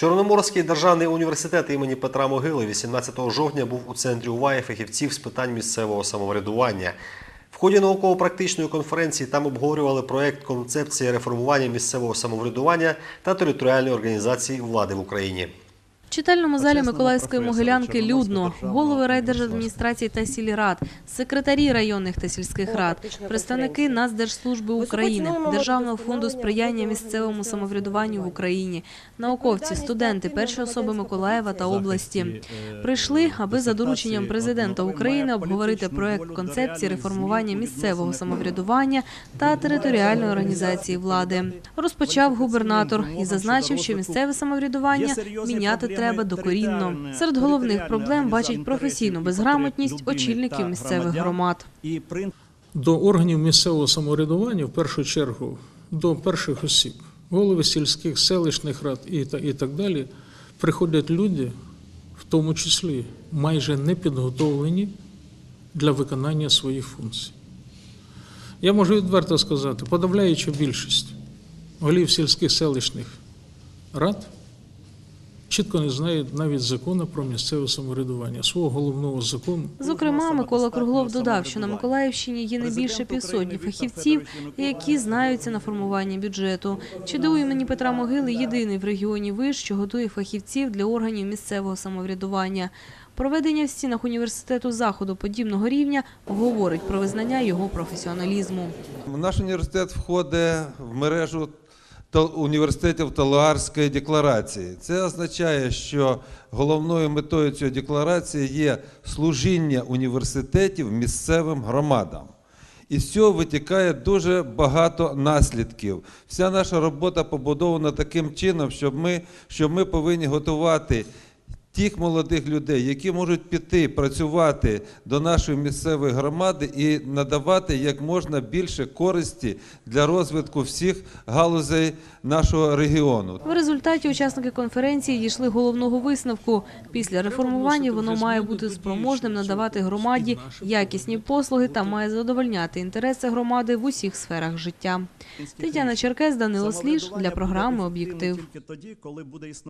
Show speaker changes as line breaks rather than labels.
Чорноморський державний університет імені Петра Могили 18 жовтня був у центрі уваги фахівців з питань місцевого самоврядування. В ході науково-практичної конференції там обговорювали проект концепції реформування місцевого самоврядування та територіальної організації влади в Україні.
В читальному залі Миколаївської могилянки людно. Голови райдержадміністрації та сільрад, секретарі районних та сільських рад, представники Нацдержслужби України, Державного фонду сприяння місцевому самоврядуванню в Україні, науковці, студенти, перші особи Миколаєва та області. Прийшли, аби за дорученням президента України обговорити проект концепції реформування місцевого самоврядування та територіальної організації влади. Розпочав губернатор і зазначив, що місцеве самоврядування міняти треба докорінно. Серед головних проблем бачить професійну безграмотність очільників місцевих громад.
До органів місцевого самоврядування, в першу чергу, до перших осіб, голови сільських, селищних рад і, і так далі, приходять люди, в тому числі майже не підготовлені для виконання своїх функцій. Я можу відверто сказати, подавляюча більшість голів сільських селищних рад чітко не знають навіть закону про місцеве самоврядування, свого головного закону.
Зокрема, Микола Круглов додав, що на Миколаївщині є не більше півсотні фахівців, які знаються на формуванні бюджету. ЧДУ імені Петра Могили єдиний в регіоні виш, що готує фахівців для органів місцевого самоврядування. Проведення в стінах університету заходу подібного рівня говорить про визнання його професіоналізму.
Наш університет входить в мережу університетів Талуарської декларації. Це означає, що головною метою цієї декларації є служіння університетів місцевим громадам. І з цього витікає дуже багато наслідків. Вся наша робота побудована таким чином, щоб ми, що ми повинні готувати тих молодих людей, які можуть піти працювати до нашої місцевої громади і надавати як можна більше користі для розвитку всіх галузей нашого регіону.
В результаті учасники конференції дійшли головного висновку. Після реформування воно має бути спроможним надавати громаді якісні послуги та має задовольняти інтереси громади в усіх сферах життя. Тетяна Черкес, Данило Сліж для програми «Об'єктив».